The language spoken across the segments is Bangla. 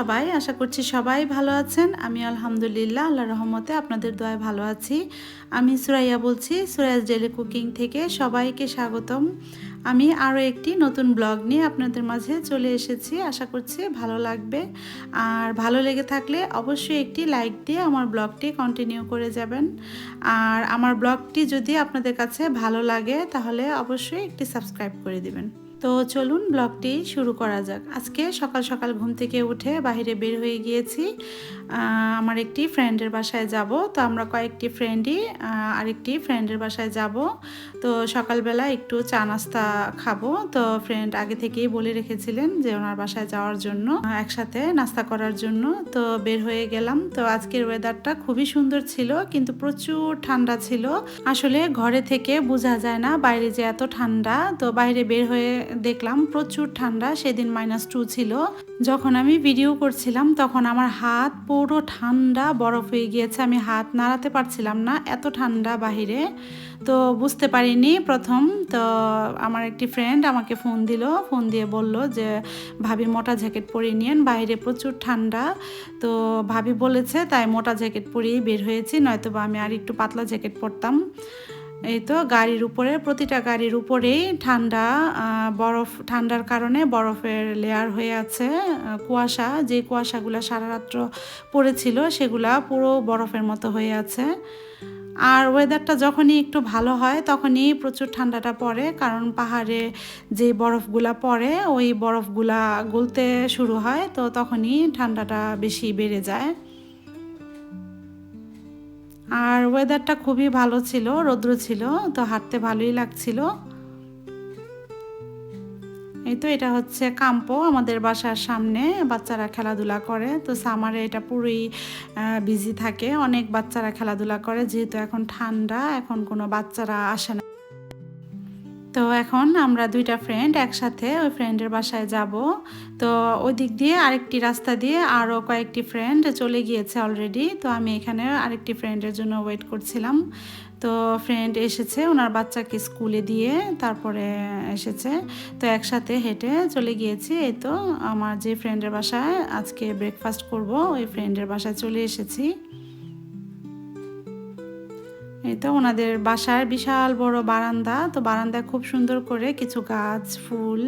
সবাই, আশা করছি সবাই ভালো আছেন। আমি আলহামদুলিল্লাহ আল্লাহ রহমতে আপনাদের দোয়ায় ভালো আছি। আমি সুরাইয়া বলছি, সুরাইয়াস ডেলি কুকিং থেকে সবাইকে স্বাগতম। আমি আরও একটি নতুন ব্লগ নিয়ে আপনাদের মাঝে চলে এসেছি। আশা করছি ভালো লাগবে। আর ভালো লেগে থাকলে অবশ্যই একটি লাইক দিয়ে আমার ব্লগটি কন্টিনিউ করে যাবেন। আর আমার ব্লগটি যদি আপনাদের কাছে ভালো লাগে, তাহলে অবশ্যই একটি সাবস্ক্রাইব করে দিবেন। তো চলুন ব্লগটি শুরু করা যাক। আজকে সকাল সকাল ঘুম থেকে উঠে বাইরে বের হয়ে গিয়েছি। আমার একটি ফ্রেন্ডের বাসায় যাব। তো আমরা কয়েকটি ফ্রেন্ডই আরেকটি ফ্রেন্ডের বাসায় যাব। তো সকালবেলা একটু চা নাস্তা খাব। তো ফ্রেন্ড আগে থেকেই বলে রেখেছিলেন যে ওনার বাসায় যাওয়ার জন্য, একসাথে নাস্তা করার জন্য। তো বের হয়ে গেলাম। তো আজকের ওয়েদারটা খুবই সুন্দর ছিল, কিন্তু প্রচুর ঠান্ডা ছিল। আসলে ঘরে থেকে বোঝা যায় না বাইরে যে এত ঠান্ডা। তো বাইরে বের হয়ে দেখলাম প্রচুর ঠান্ডা, সেদিন মাইনাস টু ছিল। যখন আমি ভিডিও করছিলাম, তখন আমার হাত পুরো ঠান্ডা বরফ হয়ে গিয়েছে। আমি হাত নাড়াতে পারছিলাম না, এত ঠান্ডা বাহিরে। তো বুঝতে পারিনি প্রথম। তো আমার একটি ফ্রেন্ড আমাকে ফোন দিল। ফোন দিয়ে বলল যে, ভাবি, মোটা জ্যাকেট পরিয়ে নিয়েন বাইরে প্রচুর ঠান্ডা। তো ভাবি বলেছে, তাই মোটা জ্যাকেট পরিয়েই বের হয়েছি নয়তো বা আমি আর একটু পাতলা জ্যাকেট পরতাম। এই তো গাড়ির উপরে, প্রতিটা গাড়ির উপরেই ঠান্ডা বরফ, ঠান্ডার কারণে বরফের লেয়ার হয়ে আছে কুয়াশা। যে কুয়াশাগুলো সারা রাত্র পড়েছিল, সেগুলা পুরো বরফের মতো হয়ে আছে। আর ওয়েদারটা যখনই একটু ভালো হয়, তখনই প্রচুর ঠান্ডাটা পড়ে, কারণ পাহাড়ে যে বরফগুলা পড়ে, ওই বরফগুলা গলতে শুরু হয়, তো তখনই ঠান্ডাটা বেশি বেড়ে যায়। আর ওয়েদারটা খুবই ভালো ছিল, রৌদ্র ছিল, তো হাঁটতে ভালোই লাগছিল। এই তো এটা হচ্ছে কাম্পো আমাদের বাসার সামনে, বাচ্চারা খেলাধুলা করে। তো সামারে এটা পুরোই বিজি থাকে। অনেক বাচ্চারা খেলাধুলা করে, যেহেতু এখন ঠান্ডা, এখন কোনো বাচ্চারা আসে না। তো এখন আমরা দুইটা ফ্রেন্ড একসাথে ওই ফ্রেন্ডের বাসায় যাব। তো ওই দিক দিয়ে আরেকটি রাস্তা দিয়ে আরও কয়েকটি ফ্রেন্ড চলে গিয়েছে অলরেডি তো আমি এখানে আরেকটি ফ্রেন্ডের জন্য ওয়েট করছিলাম। তো ফ্রেন্ড এসেছে ওনার বাচ্চাকে স্কুলে দিয়ে তারপরে এসেছে। তো একসাথে হেঁটে চলে গিয়েছি। এই তো আমার যে ফ্রেন্ডের বাসায় আজকে ব্রেকফাস্ট করব, ওই ফ্রেন্ডের বাসায় চলে এসেছি। এই তো ওনাদের বাসার বিশাল বড় বারান্দা। তো বারান্দায় খুব সুন্দর করে কিছু গাছ, ফুল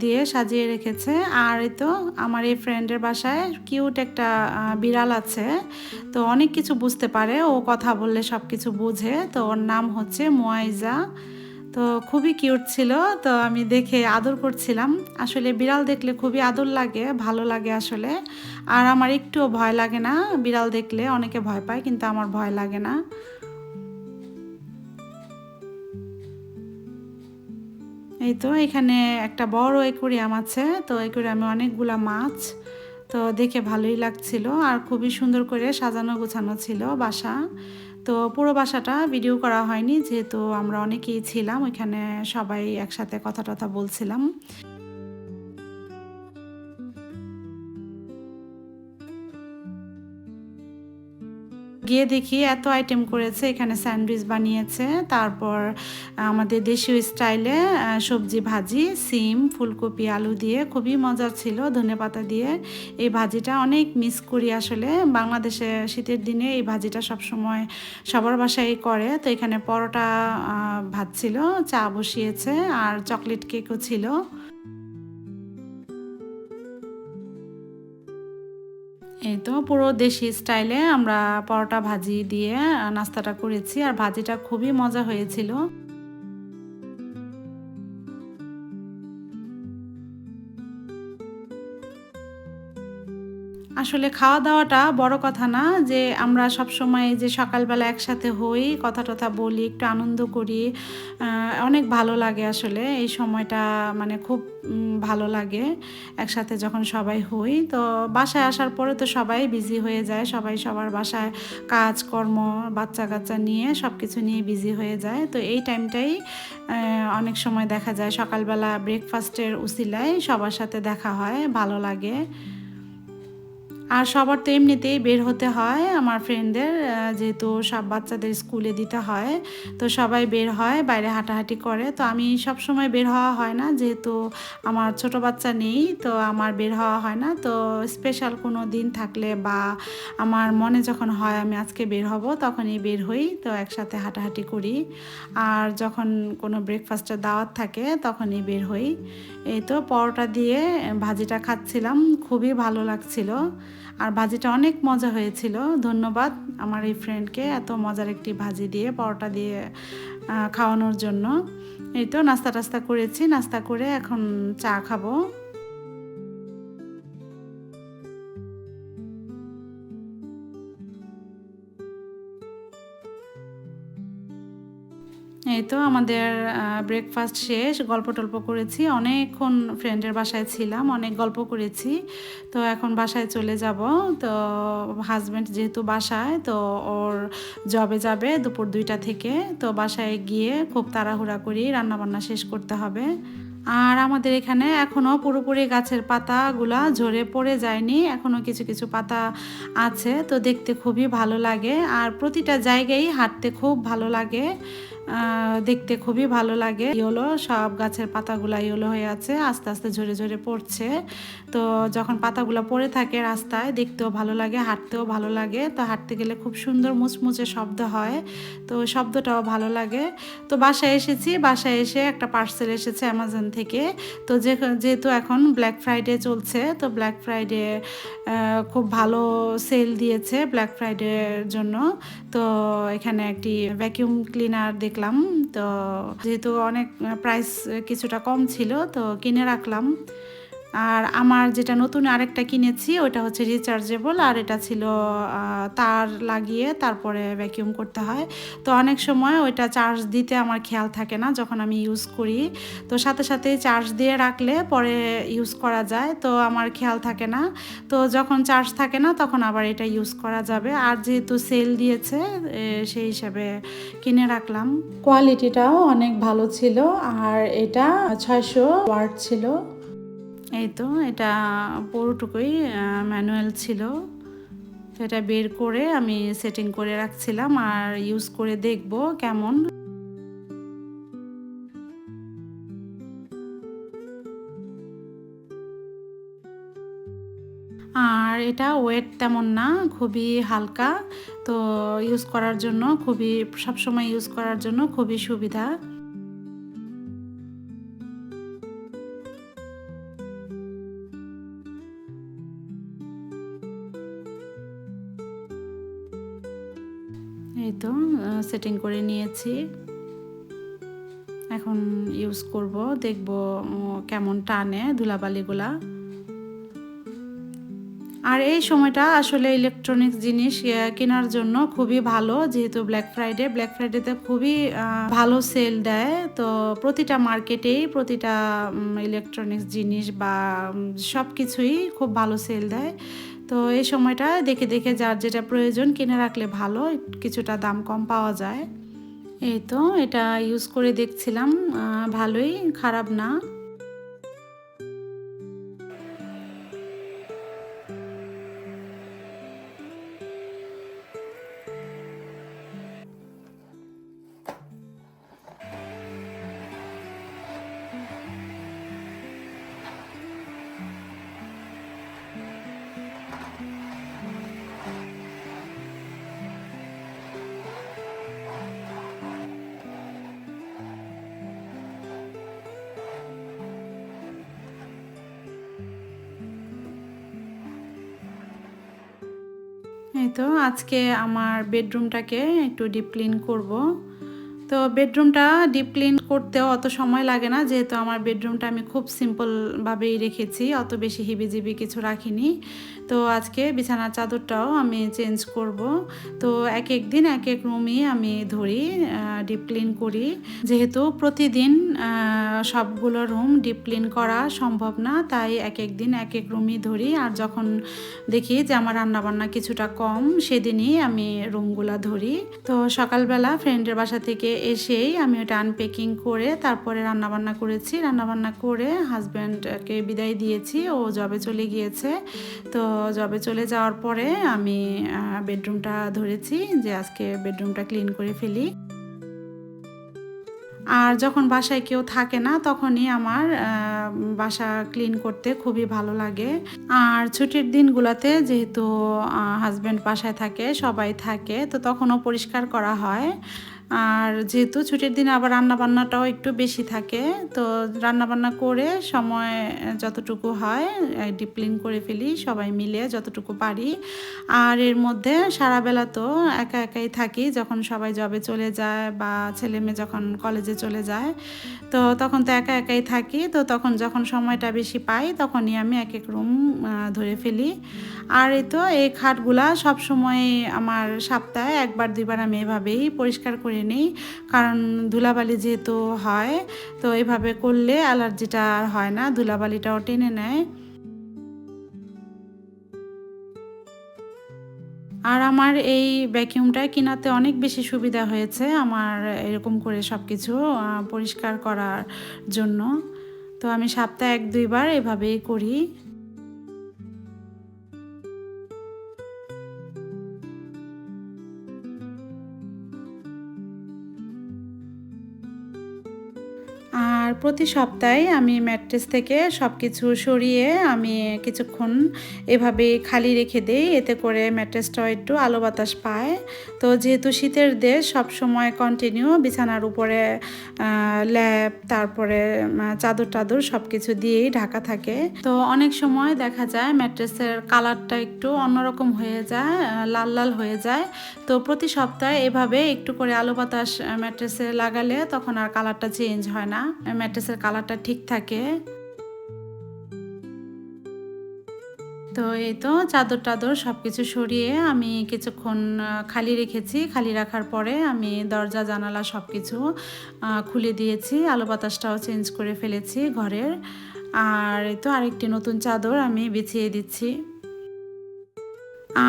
দিয়ে সাজিয়ে রেখেছে। আর এই তো আমার এই ফ্রেন্ডের বাসায় কিউট একটা বিড়াল আছে। তো অনেক কিছু বুঝতে পারে, ও কথা বললে সব কিছু বুঝে। তো ওর নাম হচ্ছে মোয়াইজা। তো খুবই কিউট ছিল, তো আমি দেখে আদর করছিলাম। আসলে বিড়াল দেখলে খুবই আদর লাগে, ভালো লাগে আসলে। আর আমার একটুও ভয় লাগে না, বিড়াল দেখলে অনেকে ভয় পায়, কিন্তু আমার ভয় লাগে না। এই তো এখানে একটা বড় একুরিয়াম আছে, তো একুরিয়ামে অনেকগুলা মাছ, তো দেখে ভালোই লাগছিল। আর খুবই সুন্দর করে সাজানো গোছানো ছিল বাসা। তো পুরো বাসাটা ভিডিও করা হয়নি, যেহেতু আমরা অনেকেই ছিলাম, ওইখানে সবাই একসাথে কথা টথা বলছিলাম। গিয়ে দেখি এত আইটেম করেছে, এখানে স্যান্ডউইচ বানিয়েছে, তারপর আমাদের দেশীয় স্টাইলে সবজি ভাজি, সিম, ফুলকপি, আলু দিয়ে খুবই মজার ছিল, ধনে পাতা দিয়ে। এই ভাজিটা অনেক মিস করি আসলে। বাংলাদেশে শীতের দিনে এই ভাজিটা সবসময় সবার বাসায় করে। তো এখানে পরোটা ভাত ছিল, চা বসিয়েছে, আর চকলেট কেকও ছিল। এই তো পুরো দেশি স্টাইলে আমরা পরোটা ভাজি দিয়ে নাস্তাটা করেছি। আর ভাজিটা খুবই মজা হয়েছিল। আসলে খাওয়া দাওয়াটা বড় কথা না যে আমরা সব সময় যে সকালবেলা একসাথে হই কথা টথা বলি, একটু আনন্দ করি অনেক ভালো লাগে আসলে। এই সময়টা মানে খুব ভালো লাগে একসাথে যখন সবাই হই। তো বাসায় আসার পরে তো সবাই বিজি হয়ে যায়, সবাই সবার বাসায় কাজ, কর্ম বাচ্চা কাচ্চা নিয়ে সব কিছু নিয়ে বিজি হয়ে যায়। তো এই টাইমটাই অনেক সময় দেখা যায় সকালবেলা ব্রেকফাস্টের উসিলায় সবার সাথে দেখা হয়, ভালো লাগে। আর সবার তো এমনিতেই বের হতে হয় আমার ফ্রেন্ডদের যেহেতু সব বাচ্চাদের স্কুলে দিতে হয়, তো সবাই বের হয়, বাইরে হাঁটাহাঁটি করে। তো আমি সব সময় বের হওয়া হয় না, যেহেতু আমার ছোট বাচ্চা নেই, তো আমার বের হওয়া হয় না। তো স্পেশাল কোনো দিন থাকলে বা আমার মনে যখন হয় আমি আজকে বের হব, তখনই বের হই, তো একসাথে হাঁটাহাঁটি করি। আর যখন কোনো ব্রেকফাস্টের দাওয়াত থাকে, তখনই বের হই। এই তো পরোটা দিয়ে ভাজিটা খাচ্ছিলাম, খুবই ভালো লাগছিল। আর ভাজিটা অনেক মজা হয়েছিল। ধন্যবাদ আমার এই ফ্রেন্ডকে এত মজার একটি ভাজি দিয়ে, পরোটা দিয়ে খাওয়ানোর জন্য। এই তো নাস্তা টাস্তা করেছি। নাস্তা করে এখন চা খাব। এই তো আমাদের ব্রেকফাস্ট শেষ, গল্প টল্প করেছি। অনেকক্ষণ ফ্রেন্ডের বাসায় ছিলাম, অনেক গল্প করেছি। তো এখন বাসায় চলে যাব। তো হাজব্যান্ড যেহেতু বাসায়, তো ওর জবে যাবে দুপুর দুইটা থেকে। তো বাসায় গিয়ে খুব তাড়াহুড়া করি রান্নাবান্না শেষ করতে হবে। আর আমাদের এখানে এখনও পুরোপুরি গাছের পাতাগুলা ঝরে পড়ে যায়নি। এখনও কিছু কিছু পাতা আছে, তো দেখতে খুবই ভালো লাগে। আর প্রতিটা জায়গায় হাঁটতে খুব ভালো লাগে। দেখতে খুবই ভালো লাগে। ইয়েলো, সব গাছের পাতাগুলো ইয়েলো হয়ে আছে, আস্তে আস্তে ঝরে ঝরে পড়ছে। তো যখন পাতাগুলো পড়ে থাকে রাস্তায়, দেখতেও ভালো লাগে, হাঁটতেও ভালো লাগে। তো হাঁটতে গেলে খুব সুন্দর মুচমুচে শব্দ হয়, তো শব্দটাও ভালো লাগে। তো বাসায় এসেছি, বাসায় এসে একটা পার্সেল এসেছে অ্যামাজন থেকে। তো যে, যেহেতু এখন ব্ল্যাক ফ্রাইডে চলছে, তো ব্ল্যাক ফ্রাইডে খুব ভালো সেল দিয়েছে ব্ল্যাক ফ্রাইডের জন্য। তো এখানে একটি ভ্যাকিউম ক্লিনার দেখলাম। তো যেহেতু অনেক প্রাইস কিছুটা কম ছিল তো কিনে রাখলাম। আর আমার যেটা নতুন আরেকটা কিনেছি, ওটা হচ্ছে রিচার্জেবল আর এটা ছিল তার লাগিয়ে তারপরে ভ্যাকিউম করতে হয়। তো অনেক সময় ওইটা চার্জ দিতে আমার খেয়াল থাকে না যখন আমি ইউজ করি। তো সাথে সাথে চার্জ দিয়ে রাখলে পরে ইউজ করা যায়, তো আমার খেয়াল থাকে না। তো যখন চার্জ থাকে না তখন আবার এটা ইউজ করা যাবে। আর যেহেতু সেল দিয়েছে সেই হিসাবে কিনে রাখলাম। কোয়ালিটিটাও অনেক ভালো ছিল, আর এটা ছয়শো ওয়ার্ড ছিল। এই তো, এটা পুরোটুকুই ম্যানুয়াল ছিল। এটা বের করে আমি সেটিং করে রাখছিলাম আর ইউজ করে দেখব কেমন। আর এটা ওয়েট তেমন না, খুবই হালকা। তো ইউজ করার জন্য, খুবই, সবসময় ইউজ করার জন্য খুবই সুবিধা। সেটিং করে নিয়েছি। এখন ইউজ করব, দেখব কেমন টানে ধুলাবালিগুলা। আর এই সময়টা আসলে ইলেকট্রনিক্স জিনিস কেনার জন্য খুবই ভালো, যেহেতু ব্ল্যাক ফ্রাইডে ব্ল্যাক ফ্রাইডেতে খুবই ভালো সেল দেয়। তো প্রতিটা মার্কেটেই প্রতিটা ইলেকট্রনিক্স জিনিস বা সব কিছুই খুব ভালো সেল দেয়। তো এই সময়টা দেখে দেখে যার যেটা প্রয়োজন কিনে রাখলে ভালো, কিছুটা দাম কম পাওয়া যায়। এই তো এটা ইউজ করে দেখছিলাম ভালোই, খারাপ না। এই তো আজকে আমার বেডরুমটাকে একটু ডিপ ক্লিন করব। তো বেডরুমটা ডিপ ক্লিন করতেও অত সময় লাগে না, যেহেতু আমার বেডরুমটা আমি খুব সিম্পলভাবেই রেখেছি, অত বেশি হিবিজিবি কিছু রাখিনি। তো আজকে বিছানার চাদরটাও আমি চেঞ্জ করব। তো এক এক দিন, এক এক রুমই আমি ধরি ডিপ ক্লিন করি। যেহেতু প্রতিদিন সবগুলো রুম ডিপ ক্লিন করা সম্ভব না, তাই এক এক দিন, এক এক রুমই ধরি। আর যখন দেখি যে আমার রান্নাবান্না কিছুটা কম, সেদিনই আমি রুমগুলো ধরি। তো সকালবেলা ফ্রেন্ডের বাসা থেকে এসেই আমি ওটা আনপ্যাকিং করে তারপরে রান্নাবান্না করেছি। রান্নাবান্না করে হাজব্যান্ডকে বিদায় দিয়েছি। ও জবে চলে গিয়েছে। তো জবে চলে যাওয়ার পরে আমি বেডরুমটা ধরেছি যে আজকে বেডরুমটা ক্লিন করে ফেলি। আর যখন বাসায় কেউ থাকে না, তখনই আমার বাসা ক্লিন করতে খুবই ভালো লাগে। আর ছুটির দিনগুলোতে যেহেতু হাজব্যান্ড বাসায় থাকে, সবাই থাকে, তো তখনও পরিষ্কার করা হয়। আর যেহেতু ছুটির দিনে আবার রান্নাবান্নাটাও একটু বেশি থাকে, তো রান্নাবান্না করে সময় যতটুকু হয় ডিপ্লিন করে ফেলি, সবাই মিলে যতটুকু পারি। আর এর মধ্যে সারা বেলা তো একা একাই থাকি, যখন সবাই জবে চলে যায় বা ছেলে মেয়ে যখন কলেজে চলে যায়, তো তখন তো একা একাই থাকি, তো তখন যখন সময়টা বেশি পাই, তখনই আমি এক এক রুম ধরে ফেলি। আর এই তো এই খাটগুলা সবসময় আমার সপ্তাহে একবার দুইবার আমি এভাবেই পরিষ্কার করে নিই কারণ ধুলাবালি যেহেতু হয়, তো এভাবে করলে অ্যালার্জিটা আর হয় না, ধুলাবালিটাও টেনে নেয়। আর আমার এই ভ্যাকিউমটা কিনাতে অনেক বেশি সুবিধা হয়েছে আমার এরকম করে সব কিছু পরিষ্কার করার জন্য। তো আমি সপ্তাহে এক দুইবার এভাবেই করি। প্রতি সপ্তাহে আমি ম্যাট্রেস থেকে সব কিছু সরিয়ে আমি কিছুক্ষণ এভাবে খালি রেখে দিই। এতে করে ম্যাট্রেসটাও একটু আলো বাতাস পায়। তো যেহেতু শীতের দেশ সব সময় কন্টিনিউ বিছানার উপরে ল্যাপ, তারপরে চাদর টাদর সব কিছু দিয়েই ঢাকা থাকে। তো অনেক সময় দেখা যায় ম্যাট্রেসের কালারটা একটু অন্যরকম হয়ে যায় লাল লাল হয়ে যায়। তো প্রতি সপ্তাহে এভাবে একটু করে আলো বাতাস ম্যাট্রেসে লাগালে তখন আর কালারটা চেঞ্জ হয় না। ম্যাট্রেসের কালারটা ঠিক থাকে। তো এই তো চাদর টাদর সব কিছু সরিয়ে আমি কিছুক্ষণ খালি রেখেছি। খালি রাখার পরে আমি দরজা, জানালা সব কিছু খুলে দিয়েছি। আলো বাতাসটাও চেঞ্জ করে ফেলেছি ঘরের। আর এই তো আরেকটি নতুন চাদর আমি বিছিয়ে দিচ্ছি।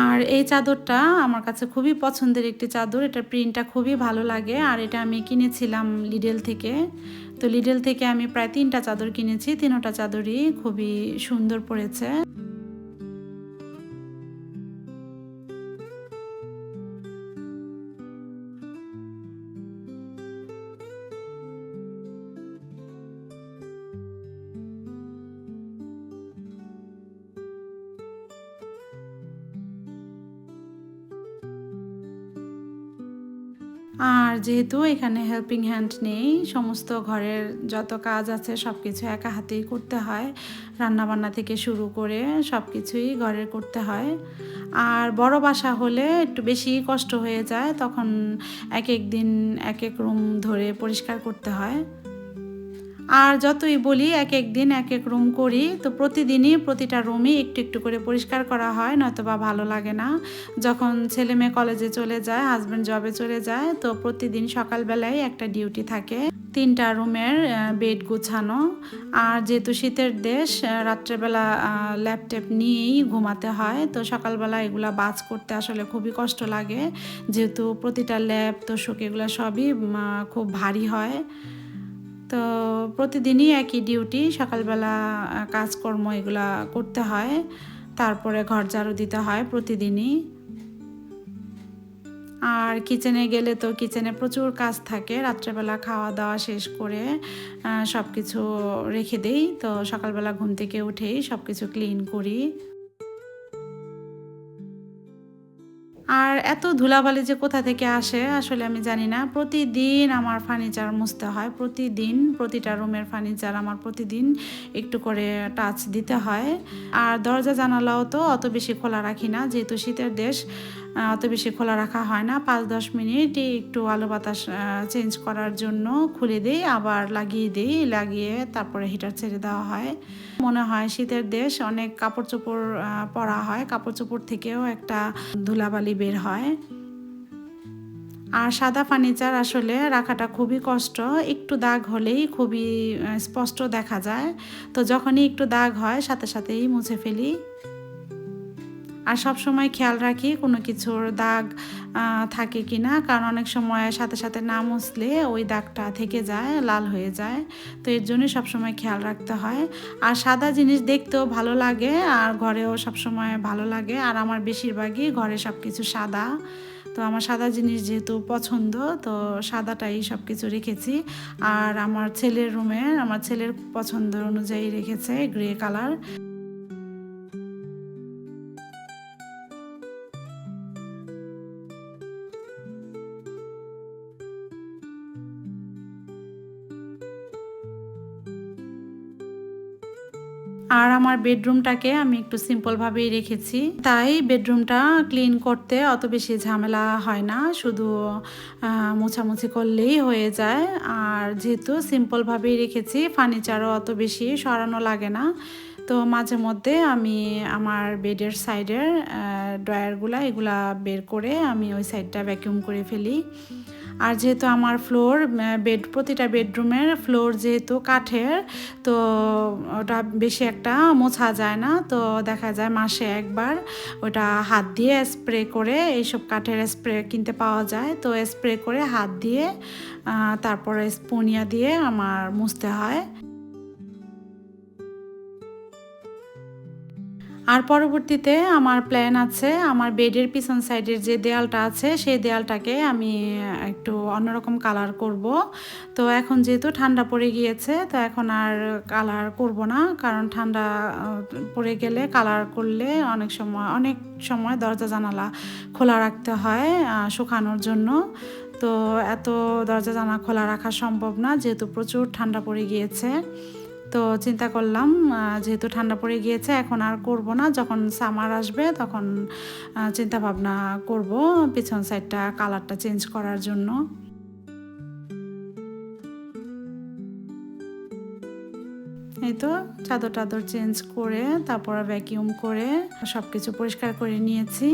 আর এই চাদরটা আমার কাছে খুবই পছন্দের একটি চাদর। এটার প্রিন্টটা খুবই ভালো লাগে। আর এটা আমি কিনেছিলাম লিডেল থেকে। তো লিডেল থেকে আমি প্রায় তিনটা চাদর কিনেছি। তিনোটা চাদরই খুবই সুন্দর পড়েছে। আর যেহেতু এখানে হেল্পিং হ্যান্ড নেই, সমস্ত ঘরের যত কাজ আছে সব কিছু একা হাতেই করতে হয়। রান্নাবান্না থেকে শুরু করে সব কিছুই ঘরের করতে হয়। আর বড় বাসা হলে একটু বেশি কষ্ট হয়ে যায়, তখন এক এক দিন এক এক রুম ধরে পরিষ্কার করতে হয়। আর যতই বলি, এক এক দিন, এক এক রুম করি। তো প্রতিদিনই প্রতিটা রুমই একটু একটু করে পরিষ্কার করা হয় নয়তো বা ভালো লাগে না। যখন ছেলে মেয়ে কলেজে চলে যায় হাজব্যান্ড জবে চলে যায়, তো প্রতিদিন সকালবেলায় একটা ডিউটি থাকে, তিনটা রুমের বেড গুছানো। আর যেহেতু শীতের দেশ রাত্রেবেলা ল্যাপটপ নিয়েই ঘুমাতে হয়, তো সকালবেলা এগুলা বাজ করতে আসলে খুবই কষ্ট লাগে। যেহেতু প্রতিটা ল্যাপ, তোষক এগুলো সবই খুব ভারী হয়। তো প্রতিদিনই একই ডিউটি সকালবেলা কাজকর্ম এগুলা করতে হয়। তারপরে ঘর ঝাড়ু দিতে হয় প্রতিদিনই। আর কিচেনে গেলে তো কিচেনে প্রচুর কাজ থাকে, রাত্রেবেলা খাওয়া দাওয়া শেষ করে সব কিছু রেখে দেই। তো সকালবেলা ঘুম থেকে উঠেই সব কিছু ক্লিন করি। আর এত ধুলাবালি যে কোথা থেকে আসে, আসলে আমি জানি না। প্রতিদিন আমার ফার্নিচার মুছতে হয়, প্রতিদিন, প্রতিটা রুমের ফার্নিচার আমার প্রতিদিন একটু করে টাচ দিতে হয়। আর দরজা জানালাও তো অত বেশি খোলা রাখি না, যেহেতু শীতের দেশ। অত বেশি খোলা রাখা হয় না। পাঁচ দশ মিনিট একটু আলো বাতাস চেঞ্জ করার জন্য খুলে দিই, আবার লাগিয়ে দিই, লাগিয়ে তারপরে হিটার ছেড়ে দেওয়া হয়। মনে হয় শীতের দেশ, অনেক কাপড় চোপড় পরা হয়। কাপড় চোপড় থেকেও একটা ধুলাবালি বের হয়। আর সাদা ফার্নিচার আসলে রাখাটা খুবই কষ্ট। একটু দাগ হলেই খুবই স্পষ্ট দেখা যায়। তো যখনই একটু দাগ হয়, সাথে সাথেই মুছে ফেলি। আর সব সময় খেয়াল রাখি কোনো কিছুর দাগ থাকে কি না। কারণ অনেক সময় সাথে সাথে না মুছলে ওই দাগটা থেকে যায়, লাল হয়ে যায়। তো এর জন্যই সবসময় খেয়াল রাখতে হয়। আর সাদা জিনিস দেখতেও ভালো লাগে, আর ঘরেও সবসময় ভালো লাগে। আর আমার বেশিরভাগই ঘরে সব কিছু সাদা। তো আমার সাদা জিনিস যেহেতু পছন্দ, তো সাদাটাই সব কিছু রেখেছি। আর আমার ছেলের রুমে, আমার ছেলের পছন্দ অনুযায়ী রেখেছে গ্রে কালার। আর আমার বেডরুমটাকে আমি একটু সিম্পলভাবেই রেখেছি। তাই বেডরুমটা ক্লিন করতে অত বেশি ঝামেলা হয় না, শুধু মোছামুছি করলেই হয়ে যায়। আর যেহেতু সিম্পলভাবেই রেখেছি, ফার্নিচারও অত বেশি সরানো লাগে না। তো মাঝে মধ্যে আমি আমার বেডের সাইডের ড্রয়ারগুলা এগুলা বের করে আমি ওই সাইডটা ভ্যাকিউম করে ফেলি। আর যেহেতু আমার ফ্লোর বেড প্রতিটা বেডরুমের ফ্লোর যেহেতু কাঠের, তো ওটা বেশি একটা মোছা যায় না। তো দেখা যায় মাসে একবার ওটা হাত দিয়ে স্প্রে করে এইসব কাঠের স্প্রে কিনতে পাওয়া যায়। তো স্প্রে করে হাত দিয়ে তারপরে স্পুনিয়া দিয়ে আমার মুছতে হয়। আর পরবর্তীতে আমার প্ল্যান আছে, আমার বেডের পিছন সাইডের যে দেয়ালটা আছে, সেই দেয়ালটাকে আমি একটু অন্যরকম কালার করব। তো এখন যেহেতু ঠান্ডা পড়ে গিয়েছে, তো এখন আর কালার করব না, কারণ ঠান্ডা পড়ে গেলে কালার করলে অনেক সময় অনেক সময় দরজা জানালা খোলা রাখতে হয় শুকানোর জন্য। তো এত দরজা জানা খোলা রাখা সম্ভব না, যেহেতু প্রচুর ঠান্ডা পড়ে গিয়েছে। তো চিন্তা করলাম যেহেতু ঠান্ডা পড়ে গিয়েছে, এখন আর করব না। যখন সামার আসবে, তখন চিন্তা ভাবনা করব পিছন সাইডটা কালারটা চেঞ্জ করার জন্য। এই তো, চাদর টাদর চেঞ্জ করে, তারপর ভ্যাকিউম করে সব কিছু পরিষ্কার করে নিয়েছি।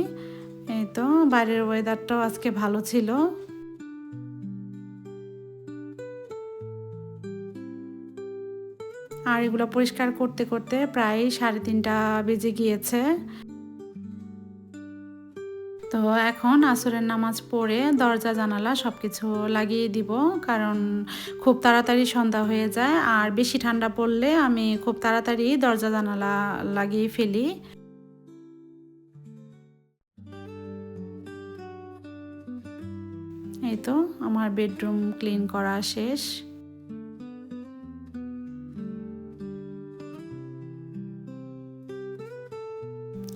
এই তো, বাইরের ওয়েদারটাও আজকে ভালো ছিল। আর এগুলো পরিষ্কার করতে করতে প্রায় সাড়ে তিনটা বেজে গিয়েছে। তো এখন আসরের নামাজ পড়ে দরজা, জানালা সব কিছু লাগিয়ে দিব, কারণ খুব তাড়াতাড়ি সন্ধ্যা হয়ে যায়। আর বেশি ঠান্ডা পড়লে আমি খুব তাড়াতাড়ি দরজা, জানালা লাগিয়ে ফেলি। এই তো আমার বেডরুম ক্লিন করা শেষ।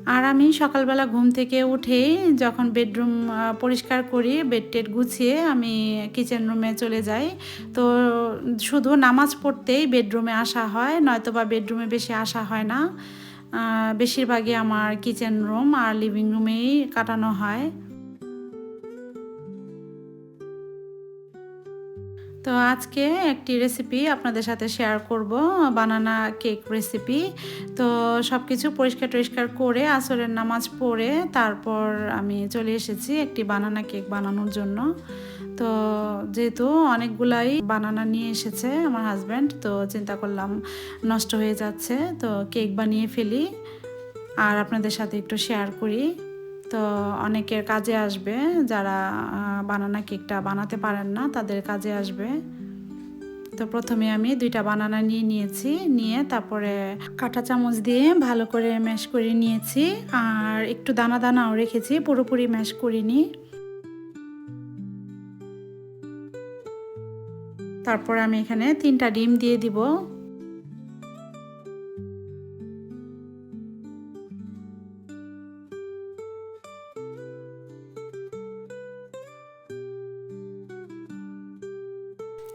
আর আমি সকালবেলা ঘুম থেকে উঠে যখন বেডরুম পরিষ্কার করি বেড টেড গুছিয়ে আমি কিচেন রুমে চলে যাই। তো শুধু নামাজ পড়তেই বেডরুমে আসা হয় নয়তো বা বেডরুমে বেশি আসা হয় না। বেশিরভাগই আমার কিচেন রুম আর লিভিং রুমেই কাটানো হয়। তো আজকে একটি রেসিপি আপনাদের সাথে শেয়ার করব বানানা কেক রেসিপি তো সব কিছু পরিষ্কার টরিষ্কার করে আসরের নামাজ পড়ে তারপর আমি চলে এসেছি একটি বানানা কেক বানানোর জন্য। তো যেহেতু অনেকগুলাই বানানা নিয়ে এসেছে আমার হাজব্যান্ড তো চিন্তা করলাম নষ্ট হয়ে যাচ্ছে, তো কেক বানিয়ে ফেলি। আর আপনাদের সাথে একটু শেয়ার করি। তো অনেকের কাজে আসবে, যারা বানানা কেকটা বানাতে পারেন না, তাদের কাজে আসবে। তো প্রথমে আমি দুইটা বানানা নিয়ে নিয়েছি, নিয়ে তারপরে কাঁটা চামচ দিয়ে ভালো করে ম্যাশ করে নিয়েছি, আর একটু দানা দানাও রেখেছি, পুরোপুরি ম্যাশ করিনি। তারপর আমি এখানে তিনটা ডিম দিয়ে দিব।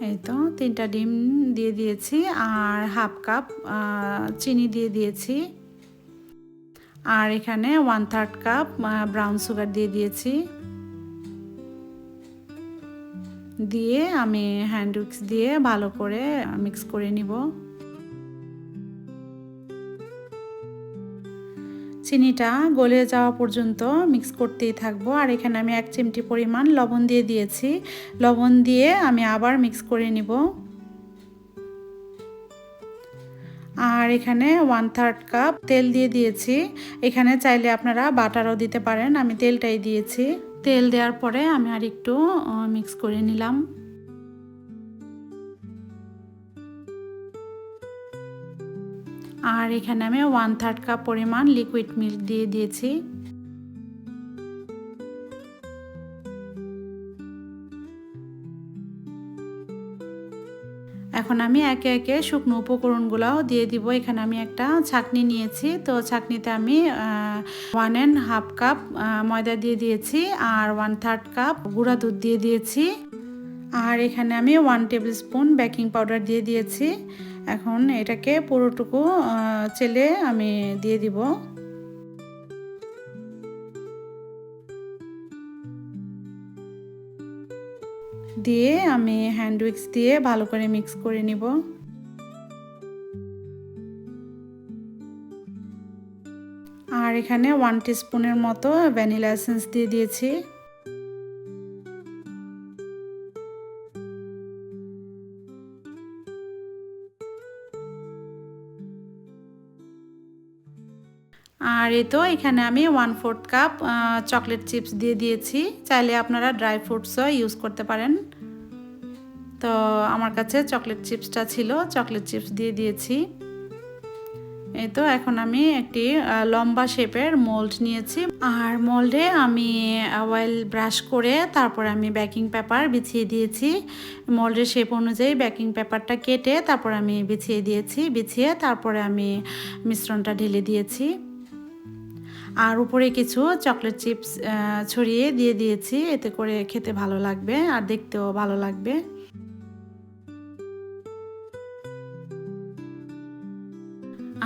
এই তো তিনটা ডিম দিয়ে দিয়েছি আর হাফ কাপ চিনি দিয়ে দিয়েছি। আর এখানে one third cup brown sugar দিয়ে দিয়েছি। দিয়ে আমি হ্যান্ড উইক্স দিয়ে ভালো করে মিক্স করে নিব। চিনিটা গলে যাওয়া পর্যন্ত মিক্স করতেই থাকব। আর এখানে আমি এক চিমটি পরিমাণ লবণ দিয়ে দিয়েছি। লবণ দিয়ে আমি আবার মিক্স করে নিব। আর এখানে ওয়ান থার্ড কাপ তেল দিয়ে দিয়েছি। এখানে চাইলে আপনারা বাটারও দিতে পারেন। আমি তেলটাই দিয়েছি। তেল দেওয়ার পরে আমি আর একটু মিক্স করে নিলাম। আর এখানে আমি ওয়ান থার্ড কাপ পরিমাণ লিকুইড মিল্ক দিয়ে দিয়েছি। এখন আমি একে একে শুকনো উপকরণগুলোও দিয়ে দিব। এখানে আমি একটা ছাকনি নিয়েছি। তো ছাকনিতে আমি ওয়ান অ্যান্ড হাফ কাপ ময়দা দিয়ে দিয়েছি আর ওয়ান থার্ড কাপ গুঁড়া দুধ দিয়ে দিয়েছি। আর এখানে আমি one tablespoon baking powder দিয়ে দিয়েছি। এখন এটাকে পুরোটুকু চেলে আমি দিয়ে দিব। দিয়ে আমি হ্যান্ড উইক্স দিয়ে ভালো করে মিক্স করে নিব। আর এখানে ওয়ান টিস্পুনের মতো ভ্যানিলা এসেন্স দিয়ে দিয়েছি। আর তো এখানে আমি one fourth cup chocolate chips দিয়ে দিয়েছি। চাইলে আপনারা ড্রাই ফ্রুটসও ইউজ করতে পারেন। তো আমার কাছে চকলেট চিপসটা ছিল চকলেট চিপস দিয়ে দিয়েছি। এই তো এখন আমি একটি লম্বা শেপের মোল্ড নিয়েছি। আর মোল্ডে আমি অয়েল ব্রাশ করে তারপরে আমি বেকিং পেপার বিছিয়ে দিয়েছি। মোল্ডের শেপ অনুযায়ী বেকিং পেপারটা কেটে তারপর আমি বিছিয়ে দিয়েছি। বিছিয়ে তারপরে আমি মিশ্রণটা ঢেলে দিয়েছি। আর উপরে কিছু চকলেট চিপস ছড়িয়ে দিয়ে দিয়েছি। এতে করে খেতে ভালো লাগবে আর দেখতেও ভালো লাগবে।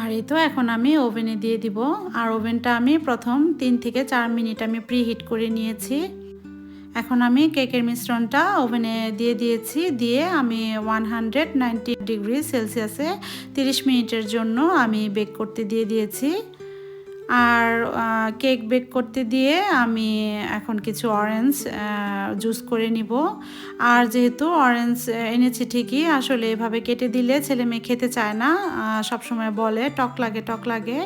আর এই তো এখন আমি ওভেনে দিয়ে দিব। আর ওভেনটা আমি প্রথম তিন থেকে চার মিনিট আমি প্রি হিট করে নিয়েছি। এখন আমি কেকের মিশ্রণটা ওভেনে দিয়ে দিয়েছি। দিয়ে আমি ওয়ান হান্ড্রেড নাইনটি ডিগ্রি সেলসিয়াসে তিরিশ মিনিটের জন্য আমি বেক করতে দিয়ে দিয়েছি। আর কেক বেক করতে দিয়ে আমি এখন কিছু অরেঞ্জ জুস করে নিব। আর যেহেতু অরেঞ্জ এনেছি ঠিকই, আসলে এভাবে কেটে দিলে ছেলে মেয়ে খেতে চায় না সবসময় বলে, টক লাগে টক লাগে।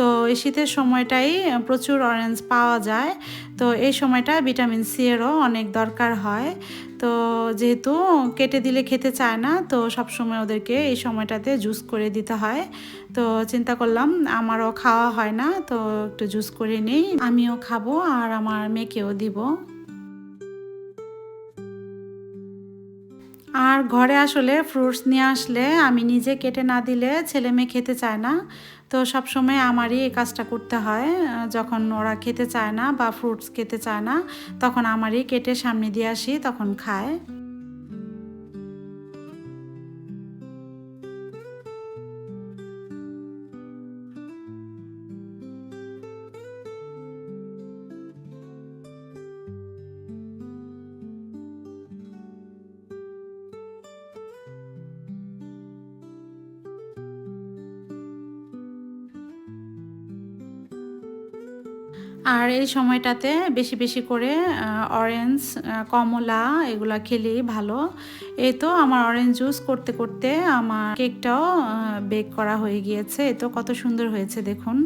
তো এই শীতের সময়টাই প্রচুর অরেঞ্জ পাওয়া যায়। তো এই সময়টা ভিটামিন সি এরও অনেক দরকার হয়। তো যেহেতু কেটে দিলে খেতে চায় না, তো সবসময় ওদেরকে এই সময়টাতে জুস করে দিতে হয়। তো চিন্তা করলাম আমারও খাওয়া হয় না, তো একটু জুস করে নিই। আমিও খাব আর আমার মেয়েকেও দিব। আর ঘরে আসলে ফ্রুটস নিয়ে আসলে আমি নিজে কেটে না দিলে ছেলে মেয়ে খেতে চায় না। তো সব সময় আমারই এই কাজটা করতে হয়। যখন ওরা খেতে চায় না বা ফ্রুটস খেতে চায় না, তখন আমারই কেটে সামনে দিয়ে আসি, তখন খায়। আর এই সময়টাতে বেশি বেশি করে অরেঞ্জ কমলা এগুলো খেলেই ভালো। এই তো আমার অরেঞ্জ জুস করতে করতে আমার কেকটাও বেক করা হয়ে গিয়েছে। এ তো কত সুন্দর হয়েছে, দেখুন।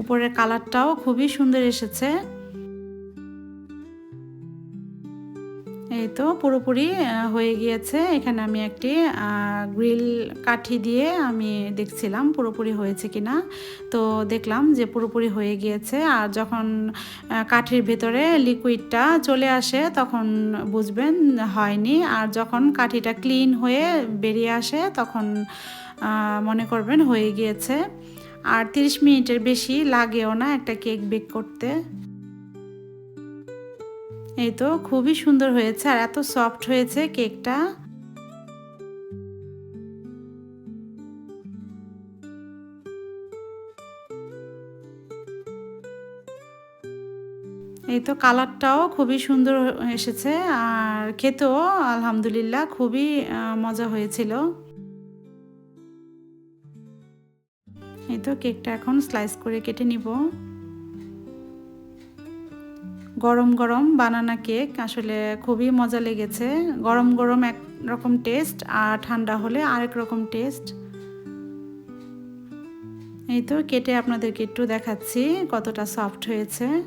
উপরের কালারটাও খুবই সুন্দর এসেছে। এই তো পুরোপুরি হয়ে গিয়েছে। এখানে আমি একটি গ্রিল কাঠি দিয়ে আমি দেখছিলাম পুরোপুরি হয়েছে কি না তো দেখলাম যে পুরোপুরি হয়ে গিয়েছে। আর যখন কাঠির ভেতরে লিকুইডটা চলে আসে, তখন বুঝবেন হয়নি। আর যখন কাঠিটা ক্লিন হয়ে বেরিয়ে আসে, তখন মনে করবেন হয়ে গিয়েছে। আর 30 মিনিটের বেশি লাগেও না একটা কেক বেক করতে। এই তো খুবই সুন্দর হয়েছে, আর এত সফট হয়েছে কেকটা এই তো কালারটাও খুবই সুন্দর এসেছে, আর খেতেও আলহামদুলিল্লাহ খুবই মজা হয়েছিল। এই তো কেকটা এখন স্লাইস করে কেটে নিব। গরম গরম বানানা কেক আসলে খুবই মজা লেগেছে। গরম গরম এক রকম টেস্ট আর ঠান্ডা হলে আরেক রকম টেস্ট এই তো কেটে আপনাদেরকে একটু দেখাচ্ছি কতটা সফট হয়েছে।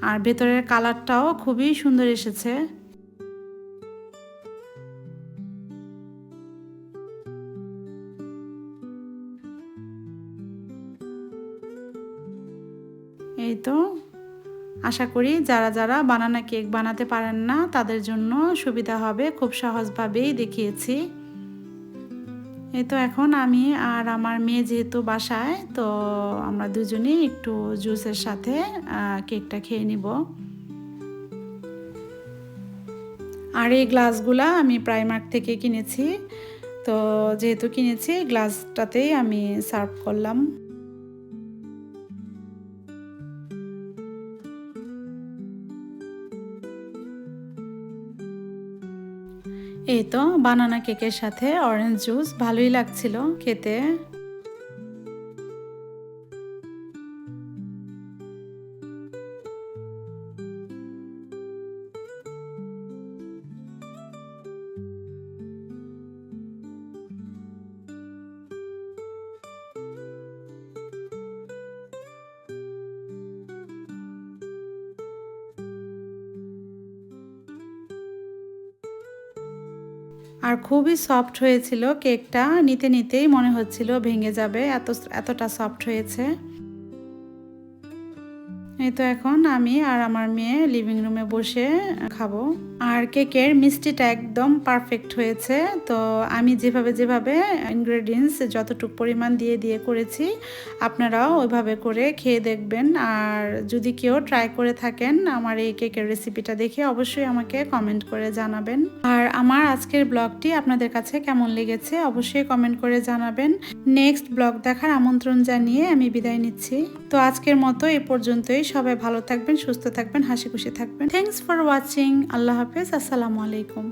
আর ভেতরের কালারটাও খুবই সুন্দর এসেছে। আশা করি যারা যারা বানানা কেক বানাতে পারেন না, তাদের জন্য সুবিধা হবে। খুব সহজভাবেই দেখিয়েছি। এই তো এখন আমি আর আমার মেয়ে যেহেতু বাসায়, তো আমরা দুজনেই একটু জুসের সাথে কেকটা খেয়ে নিব। আর এই গ্লাসগুলা আমি প্রাইমার্ক থেকে কিনেছি। তো যেহেতু কিনেছি গ্লাসটাতেই আমি সার্ভ করলাম। এই তো বানানা কেকের সাথে অরেঞ্জ জুস ভালোই লাগছিল খেতে। আর খুবই সফট হয়েছিল কেকটা। নিতে নিতেই মনে হচ্ছিল ভেঙে যাবে। এত, এতটা সফট হয়েছে। তো এখন আমি আর আমার মেয়ে লিভিং রুমে বসে খাব। আর কেকের মিষ্টিটা একদম পারফেক্ট হয়েছে। তো আমি যেভাবে যেভাবে ইনগ্রেডিয়েন্টস যতটুকু পরিমাণ দিয়ে দিয়ে করেছি, আপনারাও ওইভাবে করে খেয়ে দেখবেন। আর যদি কেউ ট্রাই করে থাকেন আমার এই কেকের রেসিপিটা দেখে, অবশ্যই আমাকে কমেন্ট করে জানাবেন। আর আমার আজকের ব্লগটি আপনাদের কাছে কেমন লেগেছে, অবশ্যই কমেন্ট করে জানাবেন। নেক্সট ব্লগ দেখার আমন্ত্রণ জানিয়ে আমি বিদায় নিচ্ছি। তো আজকের মতো এই পর্যন্তই। সবাই ভালো থাকবেন, সুস্থ থাকবেন হাসি খুশি থাকবেন। থ্যাংকস ফর ওয়াচিং আল্লাহ হাফেজ, আসসালামু আলাইকুম।